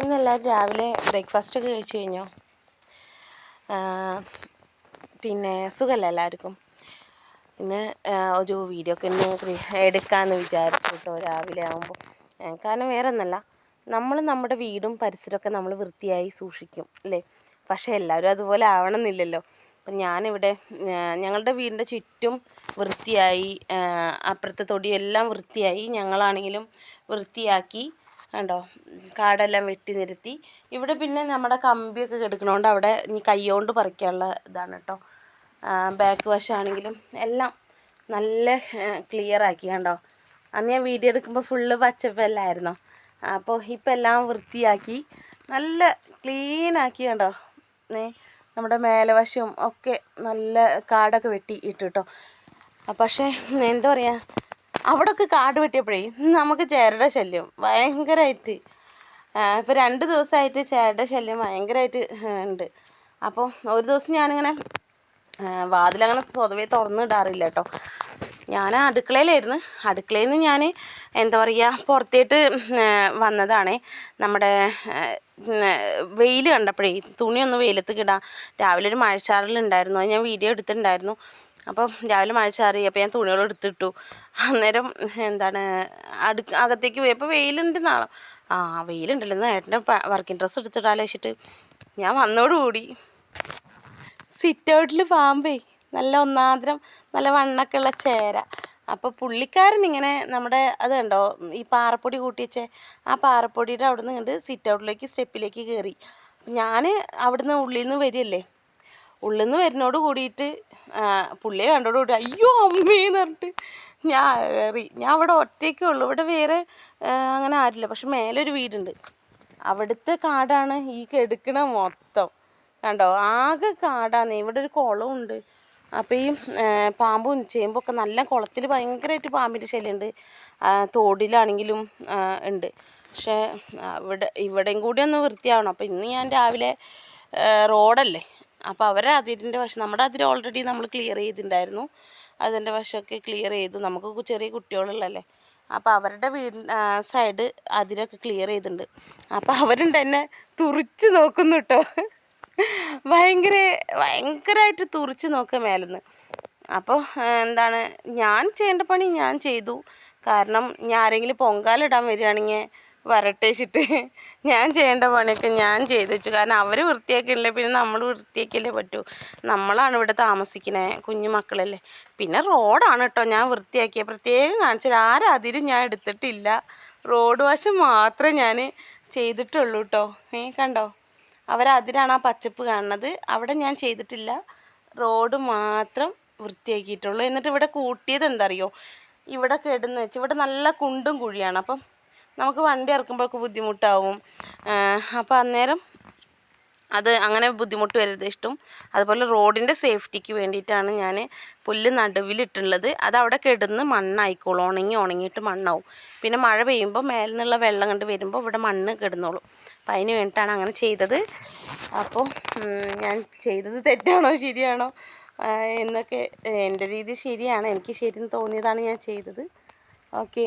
ഇന്നെല്ലാവരും രാവിലെ ബ്രേക്ക്ഫാസ്റ്റ് ഒക്കെ കഴിച്ചു കഴിഞ്ഞോ? പിന്നെ സുഖമല്ല എല്ലാവർക്കും? ഇന്ന് ഒരു വീഡിയോ ഒക്കെ ഇന്ന് എടുക്കാമെന്ന് വിചാരിച്ചു കേട്ടോ രാവിലെ ആകുമ്പോൾ കാരണം വേറെ ഒന്നല്ല നമ്മൾ നമ്മുടെ വീടും പരിസരമൊക്കെ നമ്മൾ വൃത്തിയായി സൂക്ഷിക്കും അല്ലേ? പക്ഷേ എല്ലാവരും അതുപോലെ ആവണമെന്നില്ലല്ലോ. അപ്പം ഞാനിവിടെ ഞങ്ങളുടെ വീടിന്റെ ചുറ്റും വൃത്തിയായി അപ്പുറത്തെ തൊടിയെല്ലാം വൃത്തിയായി ഞങ്ങളാണെങ്കിലും വൃത്തിയാക്കി കണ്ടോ? കാടെല്ലാം വെട്ടി നിരത്തി. ഇവിടെ പിന്നെ നമ്മുടെ കമ്പിയൊക്കെ കിടക്കണോണ്ട് അവിടെ ഇനി കൈകൊണ്ട് പറിക്കാനുള്ള ഇതാണ് കേട്ടോ. ബാക്ക് വശമാണെങ്കിലും എല്ലാം നല്ല ക്ലിയർ ആക്കി കണ്ടോ. അന്ന് ഞാൻ വീഡിയോ എടുക്കുമ്പോൾ ഫുള്ള് പച്ചപ്പല്ലായിരുന്നോ. അപ്പോൾ ഇപ്പം എല്ലാം വൃത്തിയാക്കി നല്ല ക്ലീൻ ആക്കി കണ്ടോ. നമ്മുടെ മേലവശവും ഒക്കെ നല്ല കാടൊക്കെ വെട്ടി ഇട്ടു കേട്ടോ പക്ഷേ എന്താ പറയുക അവിടെയൊക്കെ കാട് വെട്ടിയപ്പോഴേ നമുക്ക് ചേരയുടെ ശല്യം ഭയങ്കരമായിട്ട് ഇപ്പോൾ രണ്ട് ദിവസമായിട്ട് ചേരയുടെ ശല്യം ഭയങ്കരമായിട്ട് ഉണ്ട്. അപ്പോൾ ഒരു ദിവസം ഞാനിങ്ങനെ വാതിലങ്ങനെ സ്വതവേ തുറന്നിടാറില്ല കേട്ടോ. ഞാൻ അടുക്കളയിലായിരുന്നു. അടുക്കളയിൽ നിന്ന് ഞാൻ എന്താ പറയുക പുറത്തേട്ട് വന്നതാണ്. നമ്മുടെ വെയിൽ കണ്ടപ്പോഴേ തുണിയൊന്ന് വെയിലത്ത് കിടാം രാവിലെ ഒരു മഴച്ചാറിലുണ്ടായിരുന്നു അത് ഞാൻ വീഡിയോ എടുത്തിട്ടുണ്ടായിരുന്നു. അപ്പം രാവിലെ മഴ ചാറി അപ്പോൾ ഞാൻ തുണികൾ എടുത്തിട്ടു. അന്നേരം എന്താണ് അടു അകത്തേക്ക് പോയി. അപ്പോൾ വെയിലുണ്ട് നാളെ. ആ വെയിലുണ്ടല്ലോ. എന്നാൽ ഏട്ടന്റെ വർക്കിംഗ് ഡ്രസ്സ് എടുത്തിട്ടാലോ വെച്ചിട്ട്. ഞാൻ വന്നോടുകൂടി സിറ്റ് ഔട്ടിൽ പാമ്പേ. നല്ല ഒന്നാന്തരം നല്ല വണ്ണൊക്കെ ഉള്ള ചേര. അപ്പോൾ പുള്ളിക്കാരൻ ഇങ്ങനെ നമ്മുടെ അത് കണ്ടോ ഈ പാറപ്പൊടി കൂട്ടി വെച്ച ആ പാറപ്പൊടിയുടെ അവിടെ നിന്ന് കണ്ട് സിറ്റ് ഔട്ടിലേക്ക് സ്റ്റെപ്പിലേക്ക് കയറി ഞാൻ അവിടുന്ന് ഉള്ളിൽ നിന്ന് വരികയല്ലേ. ഉള്ളിൽ നിന്ന് വരുന്നോട് കൂടിയിട്ട് പുള്ളിയെ കണ്ടോട് കൂട്ടി അയ്യോ അമ്മേന്ന് പറഞ്ഞിട്ട് ഞാൻ കയറി. ഞാൻ അവിടെ ഒറ്റയ്ക്കേ ഉള്ളൂ. ഇവിടെ വേറെ അങ്ങനെ ആരില്ല. പക്ഷെ മേലെ ഒരു വീടുണ്ട്. അവിടുത്തെ കാടാണ് ഈ കെടുക്കണ മൊത്തം. കണ്ടോ? ആകെ കാടാണ്. ഇവിടെ ഒരു കുളമുണ്ട് അപ്പോൾ ഈ പാമ്പും ചേമ്പൊക്കെ നല്ല കുളത്തിൽ ഭയങ്കരമായിട്ട് പാമ്പിന്റെ ശല്യമുണ്ട്. തോടിലാണെങ്കിലും ഉണ്ട്. പക്ഷേ ഇവിടെ ഇവിടെയും കൂടി ഒന്ന് വൃത്തിയാവണം. അപ്പോൾ ഇന്ന് ഞാൻ രാവിലെ റോഡല്ലേ അപ്പോൾ അവരെ അതിരിന്റെ വശം നമ്മുടെ അതിര് ഓൾറെഡി നമ്മൾ ക്ലിയർ ചെയ്തിട്ടുണ്ടായിരുന്നു അതിന്റെ വശമൊക്കെ ക്ലിയർ ചെയ്തു. നമുക്ക് ചെറിയ കുട്ടികളുള്ളല്ലേ. അപ്പോൾ അവരുടെ വീട് സൈഡ് അതിരൊക്കെ ക്ലിയർ ചെയ്തിട്ടുണ്ട് അപ്പോൾ അവരുണ്ട് എന്നെ തുറിച്ച് നോക്കുന്നു കേട്ടോ ഭയങ്കര ഭയങ്കരമായിട്ട് തുറിച്ച് നോക്കുക മേലെന്ന്. അപ്പോൾ എന്താണ് ഞാൻ ചെയ്യേണ്ട പണി ഞാൻ ചെയ്തു. കാരണം ഞാൻ ആരെങ്കിലും പൊങ്കാലിടാൻ വരികയാണെങ്കിൽ വരട്ടെ ചിട്ട് ഞാൻ ചെയ്യേണ്ട പണിയൊക്കെ ഞാൻ ചെയ്തു വെച്ചു. കാരണം അവർ വൃത്തിയാക്കിയില്ലേ പിന്നെ നമ്മൾ വൃത്തിയാക്കിയല്ലേ പറ്റൂ. നമ്മളാണ് ഇവിടെ താമസിക്കണേ കുഞ്ഞു മക്കളല്ലേ. പിന്നെ റോഡാണ് കേട്ടോ ഞാൻ വൃത്തിയാക്കിയ. പ്രത്യേകം കാണിച്ചത് അതിരും ഞാൻ എടുത്തിട്ടില്ല. റോഡ് വശം മാത്രമേ ഞാൻ ചെയ്തിട്ടുള്ളൂ കേട്ടോ. ഏ കണ്ടോ? അവരതിരാണ് ആ പച്ചപ്പ് കാണുന്നത്. അവിടെ ഞാൻ ചെയ്തിട്ടില്ല. റോഡ് മാത്രം വൃത്തിയാക്കിയിട്ടുള്ളൂ. എന്നിട്ട് ഇവിടെ കൂട്ടിയത് എന്താ അറിയോ? ഇവിടെ കിടന്ന് വെച്ച് ഇവിടെ നല്ല കുണ്ടും കുഴിയാണ്. അപ്പം നമുക്ക് വണ്ടി ഇറക്കുമ്പോഴൊക്കെ ബുദ്ധിമുട്ടാവും. അപ്പോൾ അന്നേരം അത് അങ്ങനെ ബുദ്ധിമുട്ട് വരരുത് ഇഷ്ടം. അതുപോലെ റോഡിന്റെ സേഫ്റ്റിക്ക് വേണ്ടിയിട്ടാണ് ഞാൻ പുല്ല് നടുവിലിട്ടുള്ളത്. അത് അവിടെ കിടന്ന് മണ്ണായിക്കോളും. ഉണങ്ങി ഉണങ്ങിയിട്ട് മണ്ണാവും. പിന്നെ മഴ പെയ്യുമ്പോൾ മേലെ നിന്നുള്ള വെള്ളം കണ്ട് വരുമ്പോൾ ഇവിടെ മണ്ണ് കിടന്നോളും. അപ്പം അതിന് വേണ്ടിയിട്ടാണ് അങ്ങനെ ചെയ്തത്. അപ്പോൾ ഞാൻ ചെയ്തത് തെറ്റാണോ ശരിയാണോ? എന്നൊക്കെ എന്റെ രീതി ശരിയാണ്. എനിക്ക് ശരിയെന്ന് തോന്നിയതാണ് ഞാൻ ചെയ്തത്. ഓക്കെ.